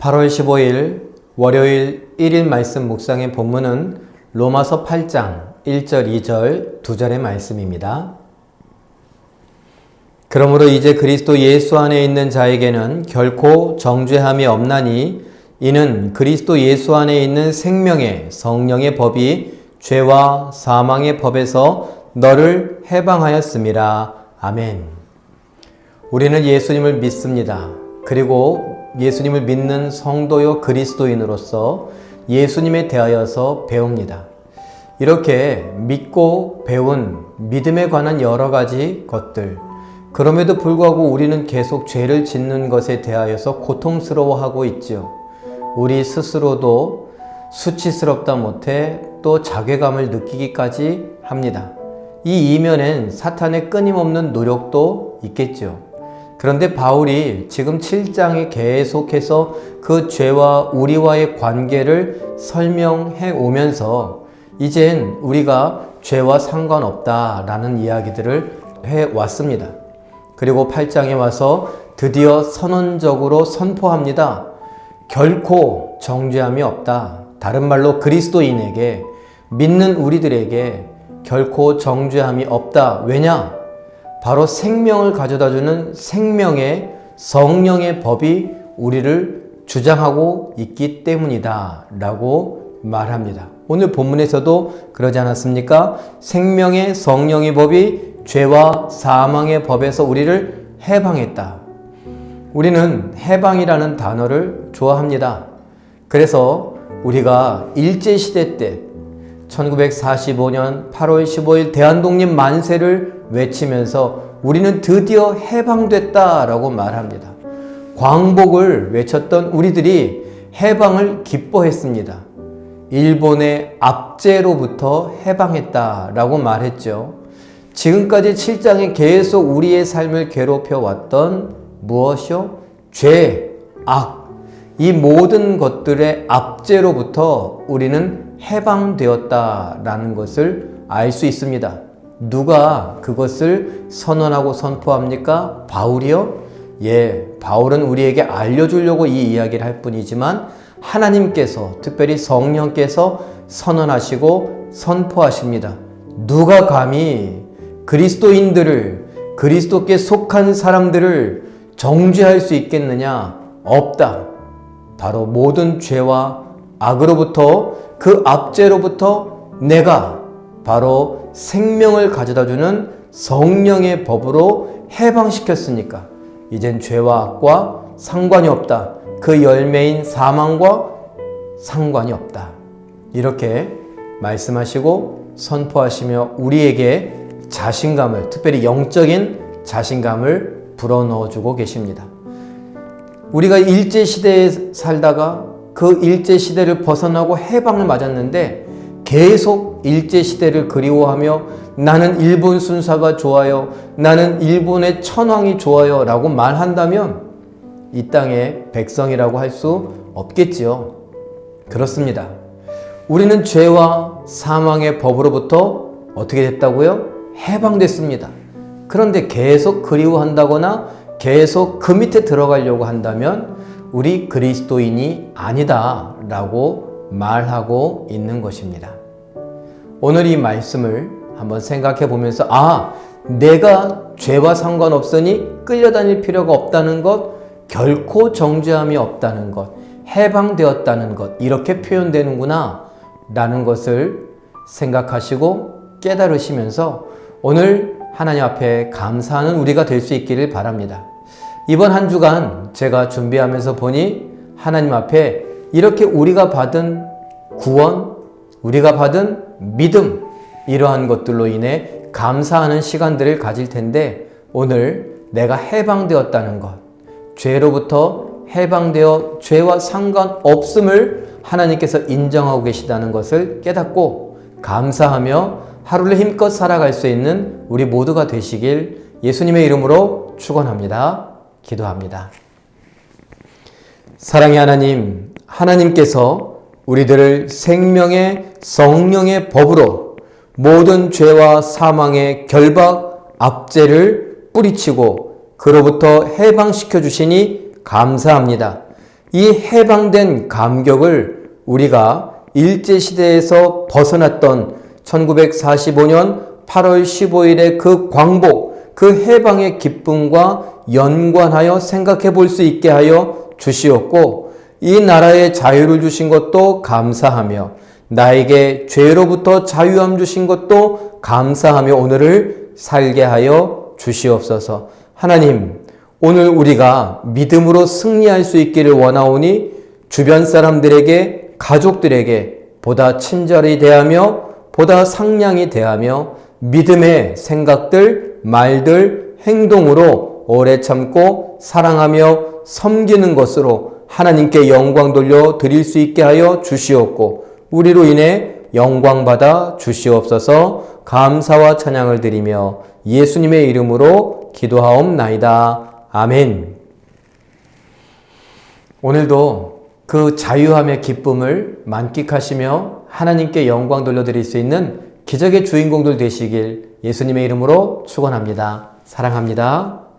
8월 15일 월요일 1일 말씀 묵상의 본문은 로마서 8장 1절, 2절, 2절의 말씀입니다. 그러므로 이제 그리스도 예수 안에 있는 자에게는 결코 정죄함이 없나니 이는 그리스도 예수 안에 있는 생명의 성령의 법이 죄와 사망의 법에서 너를 해방하였음이라. 아멘. 우리는 예수님을 믿습니다. 그리고 예수님을 믿는 성도요 그리스도인으로서 예수님에 대하여서 배웁니다. 이렇게 믿고 배운 믿음에 관한 여러 가지 것들, 그럼에도 불구하고 우리는 계속 죄를 짓는 것에 대하여서 고통스러워하고 있지요. 우리 스스로도 수치스럽다 못해 또 자괴감을 느끼기까지 합니다. 이 이면엔 사탄의 끊임없는 노력도 있겠죠. 그런데 바울이 지금 7장에 계속해서 그 죄와 우리와의 관계를 설명해 오면서 이젠 우리가 죄와 상관없다라는 이야기들을 해 왔습니다. 그리고 8장에 와서 드디어 선언적으로 선포합니다. 결코 정죄함이 없다. 다른 말로 그리스도인에게 믿는 우리들에게 결코 정죄함이 없다. 왜냐? 바로 생명을 가져다 주는 생명의 성령의 법이 우리를 주장하고 있기 때문이다. 라고 말합니다. 오늘 본문에서도 그러지 않았습니까? 생명의 성령의 법이 죄와 사망의 법에서 우리를 해방했다. 우리는 해방이라는 단어를 좋아합니다. 그래서 우리가 일제시대 때 1945년 8월 15일 대한독립 만세를 외치면서 우리는 드디어 해방됐다라고 말합니다. 광복을 외쳤던 우리들이 해방을 기뻐했습니다. 일본의 압제로부터 해방했다라고 말했죠. 지금까지 7장에 계속 우리의 삶을 괴롭혀 왔던 무엇이요? 죄, 악. 이 모든 것들의 압제로부터 우리는 해방되었다라는 것을 알 수 있습니다. 누가 그것을 선언하고 선포합니까? 바울이요? 예, 바울은 우리에게 알려주려고 이 이야기를 할 뿐이지만 하나님께서, 특별히 성령께서 선언하시고 선포하십니다. 누가 감히 그리스도인들을, 그리스도께 속한 사람들을 정죄할 수 있겠느냐? 없다. 바로 모든 죄와 악으로부터 그 압제로부터 내가 바로 생명을 가져다 주는 성령의 법으로 해방시켰으니까 이젠 죄와 악과 상관이 없다. 그 열매인 사망과 상관이 없다. 이렇게 말씀하시고 선포하시며 우리에게 자신감을, 특별히 영적인 자신감을 불어넣어 주고 계십니다. 우리가 일제시대에 살다가 그 일제시대를 벗어나고 해방을 맞았는데 계속 일제시대를 그리워하며 나는 일본 순사가 좋아요. 나는 일본의 천황이 좋아요. 라고 말한다면 이 땅의 백성이라고 할 수 없겠지요. 그렇습니다. 우리는 죄와 사망의 법으로부터 어떻게 됐다고요? 해방됐습니다. 그런데 계속 그리워한다거나 계속 그 밑에 들어가려고 한다면 우리 그리스도인이 아니다 라고 말하고 있는 것입니다. 오늘 이 말씀을 한번 생각해 보면서 아, 내가 죄와 상관없으니 끌려다닐 필요가 없다는 것, 결코 정죄함이 없다는 것, 해방되었다는 것, 이렇게 표현되는구나 라는 것을 생각하시고 깨달으시면서 오늘 하나님 앞에 감사하는 우리가 될 수 있기를 바랍니다. 이번 한 주간 제가 준비하면서 보니 하나님 앞에 이렇게 우리가 받은 구원, 우리가 받은 믿음, 이러한 것들로 인해 감사하는 시간들을 가질 텐데 오늘 내가 해방되었다는 것, 죄로부터 해방되어 죄와 상관없음을 하나님께서 인정하고 계시다는 것을 깨닫고 감사하며 하루를 힘껏 살아갈 수 있는 우리 모두가 되시길 예수님의 이름으로 축원합니다. 기도합니다. 사랑의 하나님, 하나님께서 우리들을 생명의 성령의 법으로 모든 죄와 사망의 결박, 압제를 뿌리치고 그로부터 해방시켜 주시니 감사합니다. 이 해방된 감격을 우리가 일제시대에서 벗어났던 1945년 8월 15일의 그 광복, 그 해방의 기쁨과 연관하여 생각해 볼 수 있게 하여 주시었고, 이 나라의 자유를 주신 것도 감사하며, 나에게 죄로부터 자유함 주신 것도 감사하며 오늘을 살게 하여 주시옵소서. 하나님, 오늘 우리가 믿음으로 승리할 수 있기를 원하오니 주변 사람들에게, 가족들에게 보다 친절히 대하며 보다 상냥히 대하며 믿음의 생각들, 말들, 행동으로 오래 참고 사랑하며 섬기는 것으로 하나님께 영광 돌려 드릴 수 있게 하여 주시옵고 우리로 인해 영광 받아 주시옵소서 감사와 찬양을 드리며 예수님의 이름으로 기도하옵나이다. 아멘. 오늘도 그 자유함의 기쁨을 만끽하시며 하나님께 영광 돌려드릴 수 있는 기적의 주인공들 되시길 예수님의 이름으로 축원합니다. 사랑합니다.